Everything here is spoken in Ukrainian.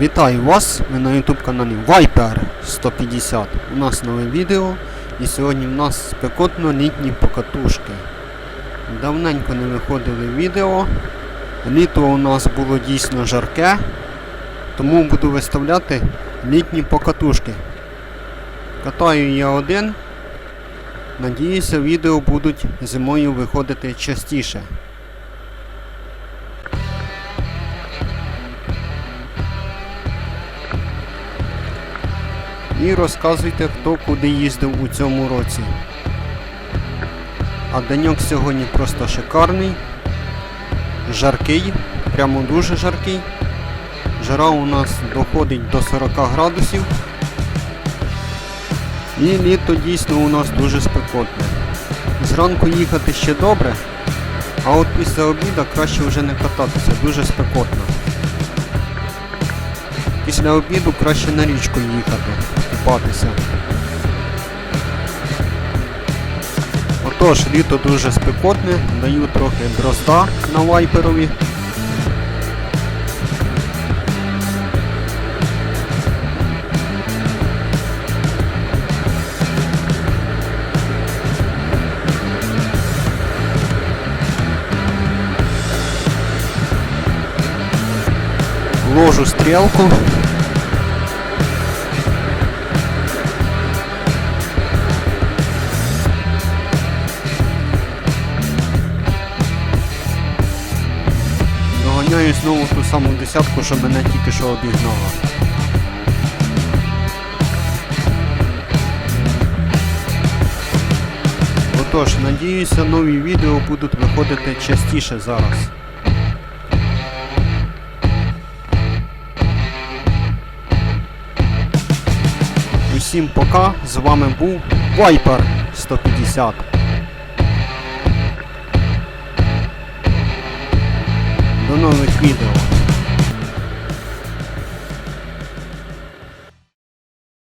Вітаю вас! Ви на YouTube каналі Viper 150. У нас нове відео і сьогодні в нас спекотно літні покатушки. Давненько не виходили відео. Літо у нас було дійсно жарке, тому буду виставляти літні покатушки. Катаю я один. Надіюся, відео будуть зимою виходити частіше. І розказуйте, хто куди їздив у цьому році. А деньок сьогодні просто шикарний, жаркий, прямо дуже жаркий. Жара у нас доходить до 40 градусів. І літо дійсно у нас дуже спекотне. Зранку їхати ще добре, а от після обіду краще вже не кататися, дуже спекотно. Після обіду краще на річку їхати, купатися. Отож, літо дуже спекотне, даю трохи дрозда на вайперові. Ложу стрелку. Доганяю знову ту саму десятку, що мене тільки що обігнала. Отож, надіюся, нові відео будуть виходити частіше зараз. Усім пока, з вами був Viper 150. До нових відео.